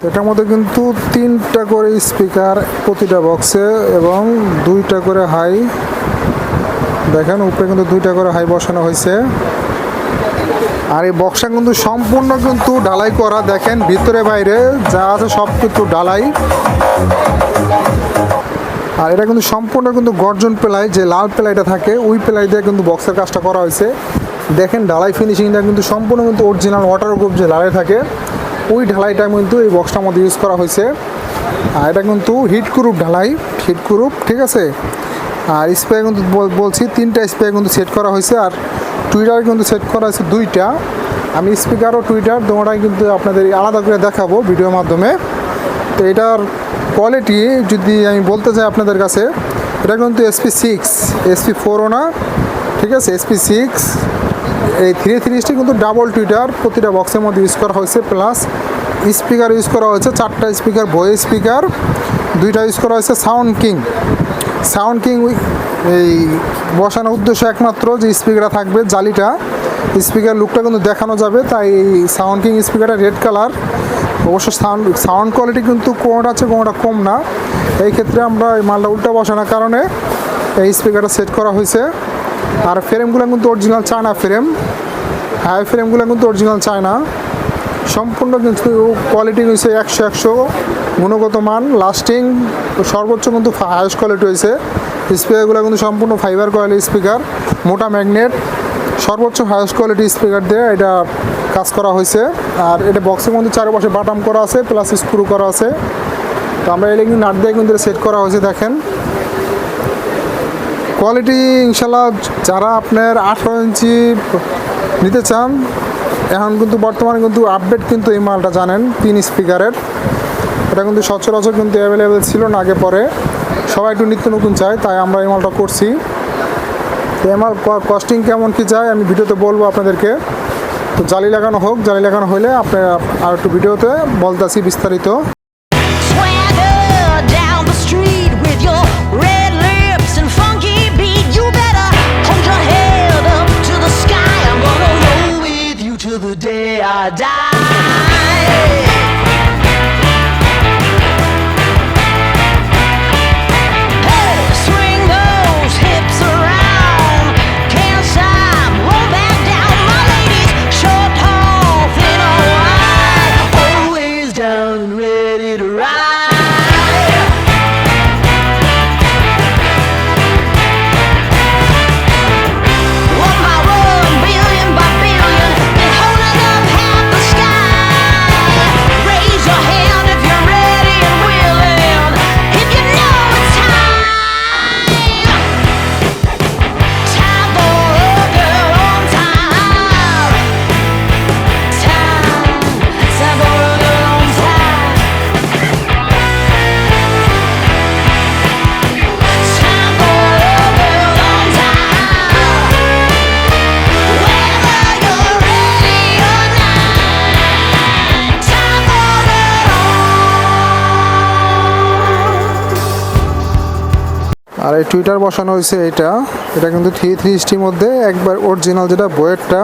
এটার মধ্যে কিন্তু তিনটা করে স্পিকার প্রতিটা বক্সে এবং দুইটা করে হাই। দেখেন, উপরে কিন্তু দুইটা করে হাই বসানো হয়েছে। আর এই বক্সটা কিন্তু সম্পূর্ণ কিন্তু ঢালাই করা। দেখেন, ভিতরে বাইরে যা আছে সব কিন্তু ঢালাই। আর এটা কিন্তু সম্পূর্ণ কিন্তু গর্জন পেলাই, যে লাল প্লাইটা থাকে, ওই পেলাই দিয়ে কিন্তু বক্সের কাজটা করা হয়েছে। দেখেন, ঢালাই ফিনিশিংটা কিন্তু সম্পূর্ণ কিন্তু অরিজিনাল ওয়াটার গ্রুপ যে ঢালাই থাকে ওই ঢালাইটা কিন্তু এই বক্সটার মধ্যে ইউজ করা হয়েছে। আর এটা কিন্তু হিট গ্রুপ ঢালাই হিট গ্রুপ ঠিক আছে? আর স্প্রে কিন্তু বলছি, তিনটা স্প্রে কিন্তু সেট করা হয়েছে। আর টুইটার কিন্তু সেট করা হয়েছে দুইটা। আমি স্পিকার ও টুইটার দুটাই কিন্তু আপনাদের আলাদা করে দেখাবো ভিডিওর মাধ্যমে। তো এটার কোয়ালিটি যদি আমি বলতে চাই আপনাদের কাছে, এটা কিন্তু এসপি সিক্স এসপি ফোরও না, ঠিক আছে? এসপি সিক্স এই থ্রি থ্রিসটি কিন্তু ডাবল টুইটার প্রতিটা বক্সের মধ্যে ইউজ করা হয়েছে। প্লাস স্পিকার ইউজ করা হয়েছে, চারটা স্পিকার ভয়েস স্পিকার, দুইটা ইউজ করা হয়েছে সাউন্ড কিং। সাউন্ড কিং এই বসানোর উদ্দেশ্য একমাত্র যে স্পিকারটা থাকবে, জালিটা। স্পিকার লুকটা কিন্তু দেখানো যাবে, তাই সাউন্ড কিং স্পিকারটা রেড কালার। অবশ্য সাউন্ড সাউন্ড কোয়ালিটি কিন্তু কোনোটা আছে, কোনোটা কম না। এই ক্ষেত্রে আমরা এই মালটা উল্টা বসানোর কারণে এই স্পিকারটা সেট করা হয়েছে। আর ফ্রেমগুলো কিন্তু অরিজিনাল চায়না ফ্রেম। হাই ফ্রেমগুলো কিন্তু অরিজিনাল চায়না। সম্পূর্ণ কিন্তু কোয়ালিটি হয়েছে একশো একশো। গুণগত মান লাস্টিং সর্বোচ্চ কিন্তু হায়েস্ট কোয়ালিটি হয়েছে স্পিকারগুলো কিন্তু সম্পূর্ণ ফাইবার কোয়ালিটি স্পিকার মোটা ম্যাগনেট সর্বোচ্চ হায়েস্ট কোয়ালিটি স্পিকার দিয়ে এটা কাজ করা হয়েছে। আর এটা বক্সের মধ্যে চারপাশে বাটাম করা আছে প্লাস স্ক্রু করা আছে। তো আমরা এটা কিন্তু নাট দিয়ে কিন্তু সেট করা হয়েছে, দেখেন। কোয়ালিটি ইনশাল্লাহ যারা আপনার আঠারো ইঞ্চি নিতে চান এখন কিন্তু বর্তমানে কিন্তু আপডেট কিন্তু এই মালটা জানেন তিন স্পিকারের এটা কিন্তু সচরাচর কিন্তু অ্যাভেলেবেল ছিল না আগে পরে। সবাই একটু নিত্য নতুন চায়, তাই আমরা এই মালটা করছি। মাল কস্টিং কেমন কি চায় আমি ভিডিওতে বলব আপনাদেরকে। তো জালি লাগানো হোক, জালি লাগানো হলে আপনার আর একটু ভিডিওতে বলতেছি বিস্তারিত। Always down and ready to ride. আর এই টুইটার বসানো হয়েছে এটা। এটা কিন্তু থ্রি থ্রি স্টির মধ্যে একবার অরিজিনাল যেটা বইয়েরটা,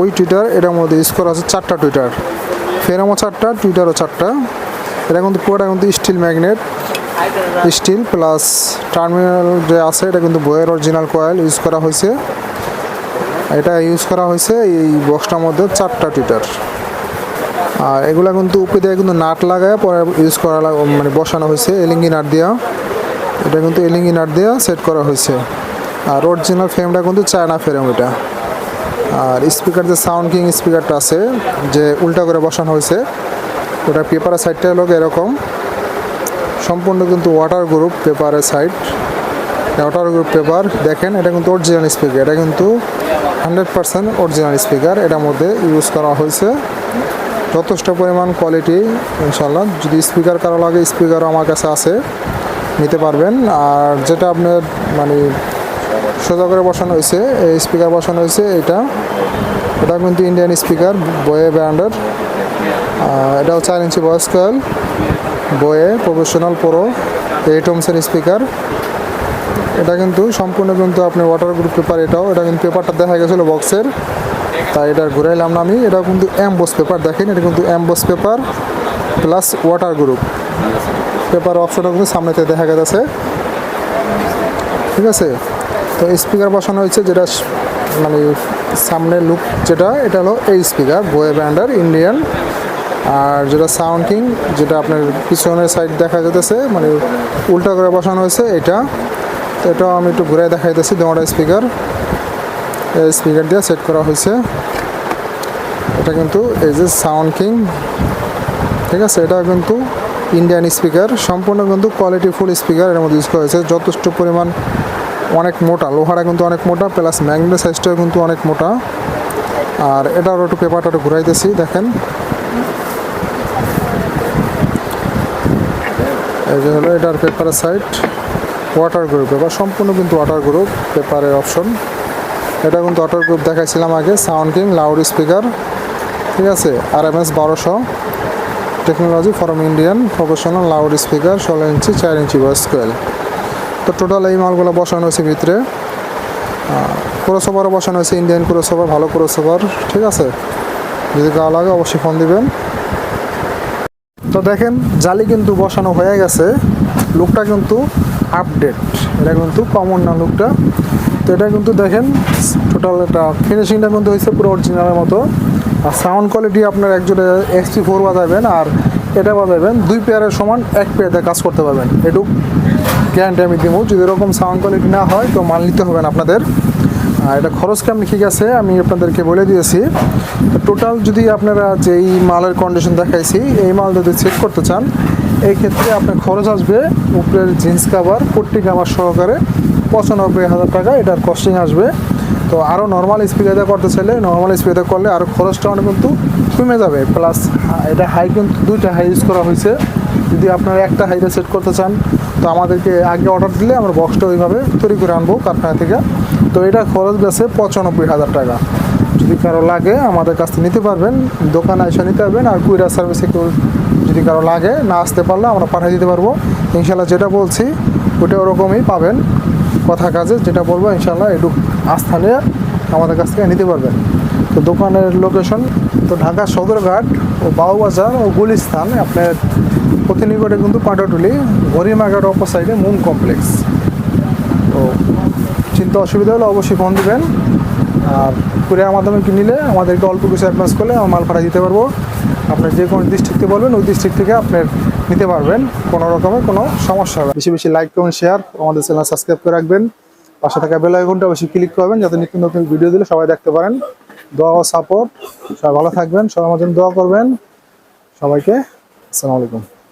ওই টুইটার, এটার মধ্যে ইউজ করা আছে চারটা টুইটার। ফেরামো চারটা, টুইটারও চারটা। এটা কিন্তু পুরোটা কিন্তু steel magnet steel plus terminal যে আছে, এটা কিন্তু বইয়ের অরিজিনাল কয়েল ইউজ করা হয়েছে। এটা ইউজ করা হয়েছে এই বক্সটার মধ্যে চারটা টুইটার। আর এগুলা কিন্তু উপরে দিয়ে কিন্তু নাট লাগায় পরে ইউজ করা মানে বসানো হয়েছে, এলিঙ্গি নাট দেওয়া এটা কিন্তু এলিঙ্গি নাট দেওয়া সেট করা হয়েছে। আর অরিজিনাল ফ্রেমটা কিন্তু চায়না ফ্রেম এটা। আর স্পিকার যে সাউন্ড কিং স্পিকারটা আছে, যে উল্টা করে বসানো হয়েছে, ওটা পেপারের সাইডটা হলো এরকম। সম্পূর্ণ কিন্তু ওয়াটার গ্রুপ পেপারের সাইড ওয়াটার গ্রুপ পেপার দেখেন, এটা কিন্তু অরিজিনাল স্পিকার এটা কিন্তু হান্ড্রেড পার্সেন্ট অরিজিনাল স্পিকার এটার মধ্যে ইউজ করা হয়েছে। যথেষ্ট পরিমাণ কোয়ালিটি ইনশাল্লাহ যদি স্পিকার কারও লাগে স্পিকারও আমার কাছে আছে। নিতে পারবেন। আর যেটা আপনার মানে সোজা করে বসানো হয়েছে, এই স্পিকার বসানো হয়েছে, এটা। এটা কিন্তু ইন্ডিয়ান স্পিকার বয়ে ব্র্যান্ডের এটাও চার ইঞ্চি ভয়েস কয়েল বয়ে প্রফেশনাল প্রো এইট হোমসের স্পিকার এটা কিন্তু সম্পূর্ণ কিন্তু আপনি ওয়াটার গ্রুপ পেপার এটাও, এটা কিন্তু পেপারটা দেখা গেছিল বক্সের তাই এটা ঘুরাইলাম না আমি। এটা কিন্তু অ্যাম্বোস পেপার দেখেন, এটা কিন্তু emboss paper plus waterproof paper অপশনটা কিন্তু সামনেতে দেখা গেছে। ঠিক আছে? তো স্পিকার বসানো হয়েছে যেটা মানে সামনের লুক যেটা, এটা হলো এই স্পিকার বোয়ে ব্র্যান্ডার ইন্ডিয়ান আর যেটা সাউন্ড কিং যেটা আপনার পিছনের সাইড দেখা যেতেছে মানে উল্টা করে বসানো হয়েছে এটা। তো এটাও আমি একটু ঘুরে দেখাইতেছি দুটা স্পিকার এই স্পিকার দিয়ে সেট করা হয়েছে। এটা কিন্তু এই যে সাউন্ড কিং ঠিক আছে? এটা কিন্তু ইন্ডিয়ান স্পিকার সম্পূর্ণ কিন্তু কোয়ালিটি ফুল স্পিকার এর মধ্যে ইউজ করা হয়েছে। যথেষ্ট পরিমাণ অনেক মোটা লোহাটা কিন্তু অনেক মোটা প্লাস ম্যাগনেট সাইজটাও কিন্তু অনেক মোটা। আর এটার একটু পেপারটা একটু ঘুরাইতেছি, দেখেন। হলো এটার পেপারের সাইড ওয়াটার গ্রুপ পেপার সম্পূর্ণ কিন্তু ওয়াটার গ্রুপ পেপারের অপশন এটা কিন্তু ওয়াটার গ্রুপ দেখাইছিলাম আগে সাউন্ড কিং লাউড স্পিকার ঠিক আছে? আর এম এস বারোশো। Technology from Indian professional loudspeaker ষোলো ইঞ্চি, চার ইঞ্চি ভয়েস কোয়েল তো টোটাল এই মালগুলো বসানো হয়েছে ভিতরে। ক্রোসোভারও বসানো হয়েছে ইন্ডিয়ান ক্রোসোভার ভালো ক্রোসোভার ঠিক আছে? যদি গাও লাগে অবশ্যই ফোন দিবেন। তো দেখেন, জালি কিন্তু বসানো হয়ে গেছে। লুকটা কিন্তু আপডেট এটা কিন্তু কমন না লুকটা তো এটা কিন্তু দেখেন টোটাল এটা ফিনিশিংটা কিন্তু হয়েছে পুরো অরিজিনালের মতো। আর সাউন্ড কোয়ালিটি আপনার একজোড়ে এক্সপি ফোর বাজাবেন আর এটা বাজাবেন দুই পেয়ারের সমান এক পেয়ারে কাজ করতে পারবেন। এটুক গ্যারান্টি আমি দিব। যদি এরকম সাউন্ড কোয়ালিটি না হয়, তো মাল নিতে হবে না আপনাদের। আর এটা খরচ কেমন ঠিক আছে, আমি আপনাদেরকে বলে দিয়েছি। টোটাল যদি আপনারা যেই মালের কন্ডিশন দেখাইছি, এই মাল যদি চেক করতে চান এই ক্ষেত্রে আপনার খরচ আসবে উপরের জিন্স কাভার পট্টি কাভার সহকারে পঁচানব্বই হাজার টাকা, এটার কস্টিং আসবে। তো আরও নর্মাল স্পিকারে করতে চাইলে নর্মাল স্পিকারে করলে আরও খরচটা অনেক কিন্তু কমে যাবে। প্লাস এটা হাই কিন্তু দুইটা হাই ইউজ করা হয়েছে। যদি আপনারা একটা হাইতে সেট করতে চান, তো আমাদেরকে আগে অর্ডার দিলে আমরা বক্সটা ওইভাবে তৈরি করে আনব কারখানা থেকে। তো এটা খরচ গেছে পঁচানব্বই হাজার টাকা। যদি কারও লাগে, আমাদের কাছ থেকে নিতে পারবেন। দোকানে এসে নিতে পারবেন আর কুইরা সার্ভিসে কেউ যদি কারও লাগে না আসতে পারলে আমরা পাঠিয়ে দিতে পারব। ইনশাল্লাহ যেটা বলছি ওটা ওরকমই পাবেন। কথা কাজে যেটা বলব ইনশাল্লাহ একটু আস্থা নিয়ে আমাদের কাছ থেকে নিতে পারবেন। তো দোকানের লোকেশন, তো ঢাকা সদরঘাট ও বাউবাজার ও গুলিস্তান, আপনার অতি নিকটে কিন্তু পাটাটুলি গরিমাঘাট অপোসাইডে মুন কমপ্লেক্স তো চিন্তা অসুবিধা হলে অবশ্যই ফোন দিবেন। আর কুরিয়ার মাধ্যমে কি নিলে, আমাদেরকে অল্প কিছু অ্যাডভান্স করলে আমরা মাল পাঠিয়ে দিতে পারব। আপনার যে কোনো ডিস্ট্রিক্টে বলবেন, ওই ডিস্ট্রিক্ট থেকে আপনার নিতে পারবেন। কোনো রকমের কোনো সমস্যা হবে বেশি বেশি লাইক করুন শেয়ার আমাদের চ্যানেল সাবস্ক্রাইব করে রাখবেন। পাশে থাকা বেল আইকনটা অবশ্যই ক্লিক করবেন, যাতে নিত্য নতুন ভিডিও দিলে সবাই দেখতে পারেন। দোয়া ও সাপোর্ট সবাই ভালো থাকবেন, সবাই আমার দোয়া করবেন। সবাইকে আসসালামু আলাইকুম।